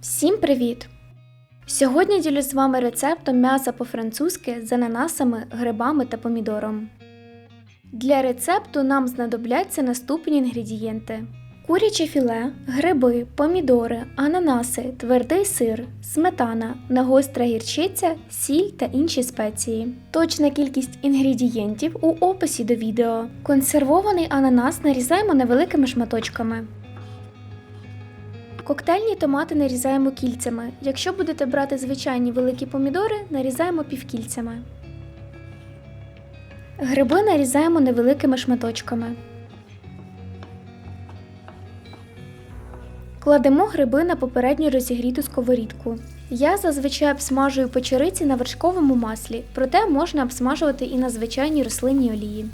Всім привіт! Сьогодні ділюсь з вами рецептом м'яса по-французьки з ананасами, грибами та помідором. Для рецепту нам знадобляться наступні інгредієнти: куряче філе, гриби, помідори, ананаси, твердий сир, сметана, нагостра гірчиця, сіль та інші спеції. Точна кількість інгредієнтів у описі до відео. Консервований ананас нарізаємо невеликими шматочками. Коктейльні томати нарізаємо кільцями. Якщо будете брати звичайні великі помідори, нарізаємо півкільцями. Гриби нарізаємо невеликими шматочками. Кладемо гриби на попередньо розігріту сковорідку. Я зазвичай обсмажую печериці на вершковому маслі, проте можна обсмажувати і на звичайній рослинній олії.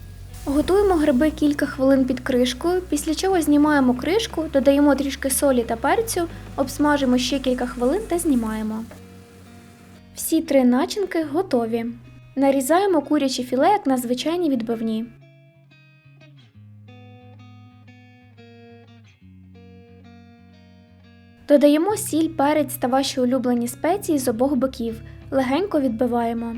Готуємо гриби кілька хвилин під кришкою, після чого знімаємо кришку, додаємо трішки солі та перцю, обсмажимо ще кілька хвилин та знімаємо. Всі три начинки готові. Нарізаємо куряче філе як на звичайні відбивні. Додаємо сіль, перець та ваші улюблені спеції з обох боків. Легенько відбиваємо.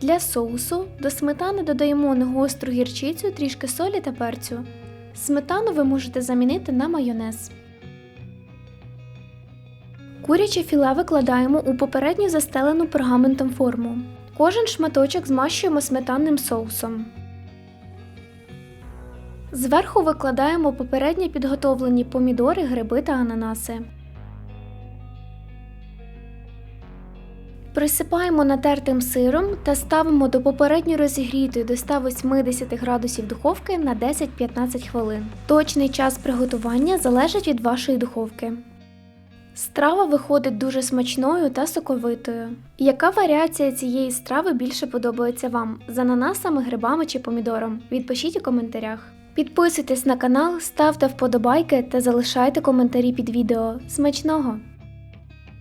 Для соусу до сметани додаємо негостру гірчицю, трішки солі та перцю. Сметану ви можете замінити на майонез. Куряче філе викладаємо у попередньо застелену пергаментом форму. Кожен шматочок змащуємо сметанним соусом. Зверху викладаємо попередньо підготовлені помідори, гриби та ананаси. Присипаємо натертим сиром та ставимо до попередньо розігрітої до 180 градусів духовки на 10-15 хвилин. Точний час приготування залежить від вашої духовки. Страва виходить дуже смачною та соковитою. Яка варіація цієї страви більше подобається вам з ананасами, грибами чи помідором? Відпишіть у коментарях. Підписуйтесь на канал, ставте вподобайки та залишайте коментарі під відео. Смачного!